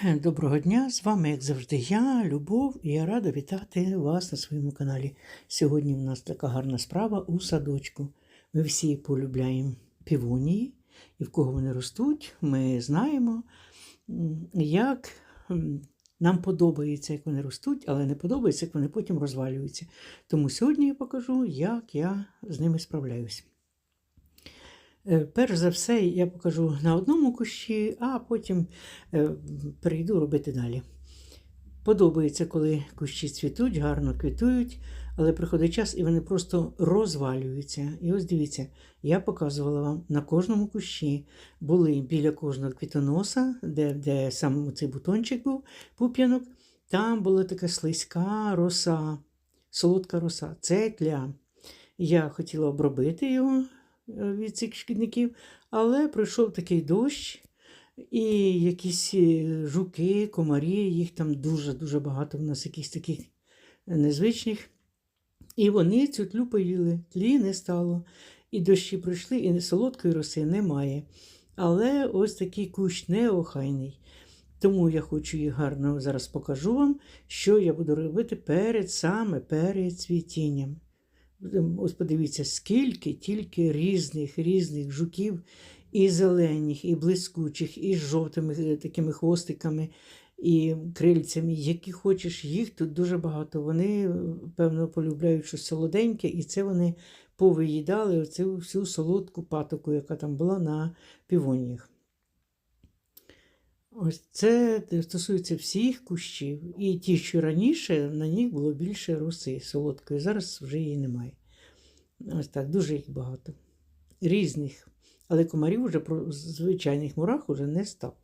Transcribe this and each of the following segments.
Доброго дня! З вами, як завжди, я, Любов, і я рада вітати вас на своєму каналі. Сьогодні в нас така гарна справа у садочку. Ми всі полюбляємо півонії, і в кого вони ростуть, ми знаємо, як нам подобається, як вони ростуть, але не подобається, як вони потім розвалюються. Тому сьогодні я покажу, як я з ними справляюсь. Е, Перш за все, я покажу на одному кущі, а потім е, перейду робити далі. Подобається, коли кущі цвітуть, гарно квітують, але приходить час і вони просто розвалюються. І ось дивіться, я показувала вам на кожному кущі були біля кожного квітоноса, де, де сам цей бутончик був, пуп'янок, там була така слизька роса, солодка роса. Це тля. Я хотіла обробити його від цих шкідників, але пройшов такий дощ, і якісь е, жуки, комарі, їх там дуже-дуже багато в нас якихось таких незвичних. І вони цю тлю поїли, тлі не стало. І дощі пройшли, і солодкої роси немає. Але ось такий кущ неохайний. Тому я хочу їх гарно зараз покажу вам, що я буду робити перед саме перед цвітінням. Ось подивіться, скільки тільки різних різних жуків, і зелених, і блискучих, і з жовтими е, такими хвостиками, і крильцями, які хочеш, їх тут дуже багато. Вони, е, певно, полюбляють щось солоденьке, і це вони повиїдали оцю всю солодку патоку, яка там була на півоніях. Ось це стосується всіх кущів. І ті, що раніше, на них було більше роси солодкої. Зараз вже її немає. Ось так, дуже їх багато. Різних. Але комарів вже про звичайних мурах уже не стало.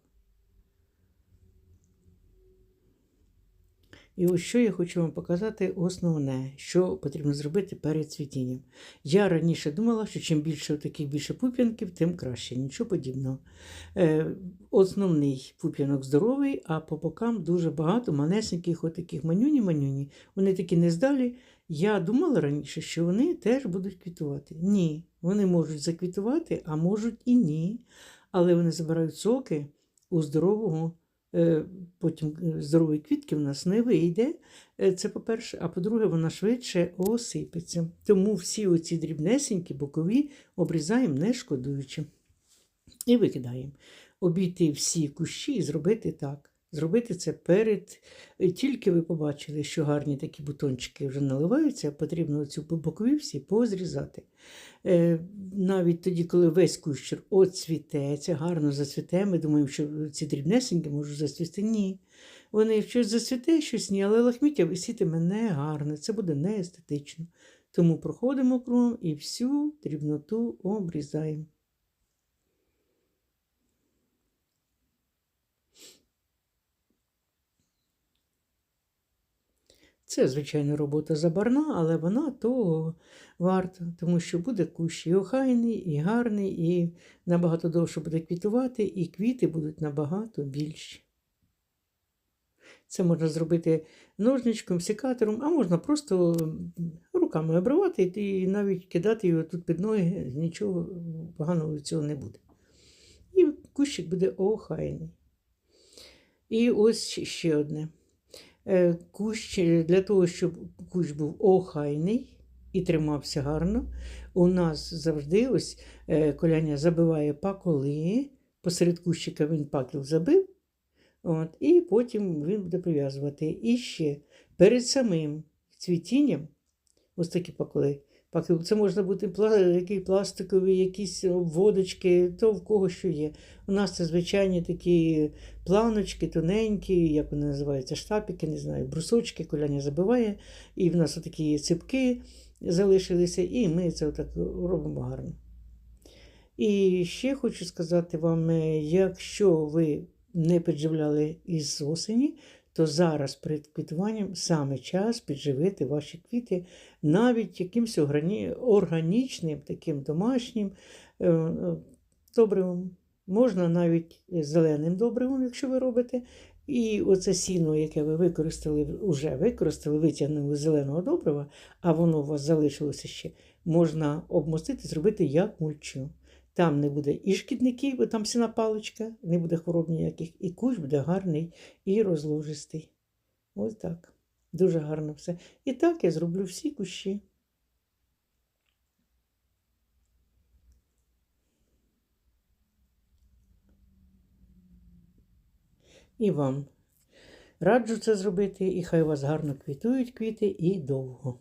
І ось що я хочу вам показати основне, що потрібно зробити перед цвітінням. Я раніше думала, що чим більше таких більше пуп'янків, тим краще. Нічого подібного. Е, Основний пуп'янок здоровий, а по бокам дуже багато манесеньких, отаких манюні-манюні. Вони такі нездалі. Я думала раніше, що вони теж будуть квітувати. Ні, вони можуть заквітувати, а можуть і ні. Але вони забирають соки у здорового. Е, потім здорові квітки в нас не вийде. Е, це по-перше, а по-друге, вона швидше осипеться. Тому всі оці дрібнесенькі, бокові обрізаємо, не шкодуючи. І викидаємо. Обійти всі кущі і зробити так. Зробити це перед. Тільки ви побачили, що гарні такі бутончики вже наливаються, потрібно цю бокові всі позрізати. Е, навіть тоді, коли весь кущер оцвітеться, гарно зацвіте, ми думаємо, що ці дрібнесенькі можуть зацвісти. Ні. Вони щось зацвіте, щось ні, але лахміття висітиме не гарне, це буде не естетично. Тому проходимо кругом і всю дрібноту обрізаємо. Це, звичайно, робота забарна, але вона того варта, тому що буде кущ і охайний, і гарний, і набагато довше буде квітувати, і квіти будуть набагато більші. Це можна зробити ножничком, секатором, а можна просто руками обривати і навіть кидати його тут під ноги, нічого поганого цього не буде. І кущик буде охайний. І ось ще одне. Е, кущ для того, щоб кущ був охайний і тримався гарно. У нас завжди ось е, коляня забиває паколи, посеред кущика він пакел забив, от, і потім він буде прив'язувати. І ще перед самим цвітінням, ось такі паколи, це можна бути які пластикові, якісь водочки, то в кого що є. У нас це звичайні такі планочки, тоненькі, як вони називаються, штапики, не знаю, брусочки, коляня забиває. І в нас такі ципки залишилися, і ми це отак робимо гарно. І ще хочу сказати вам, е, якщо ви не підживляли із осені, то зараз перед квітуванням саме час підживити ваші квіти навіть якимось органічним, таким домашнім е, добривом. Можна навіть зеленим добривом, якщо ви робите. І оце сіно, яке ви використали, вже використали, витягнули зеленого добрива, а воно у вас залишилося ще, можна обмостити, зробити як мульчу. Там не буде і шкідників, бо там сіна паличка, не буде хвороб ніяких, і кущ буде гарний і розложистий. Ось так. Дуже гарно все. І так я зроблю всі кущі. І вам раджу це зробити, і хай у вас гарно квітують квіти і довго.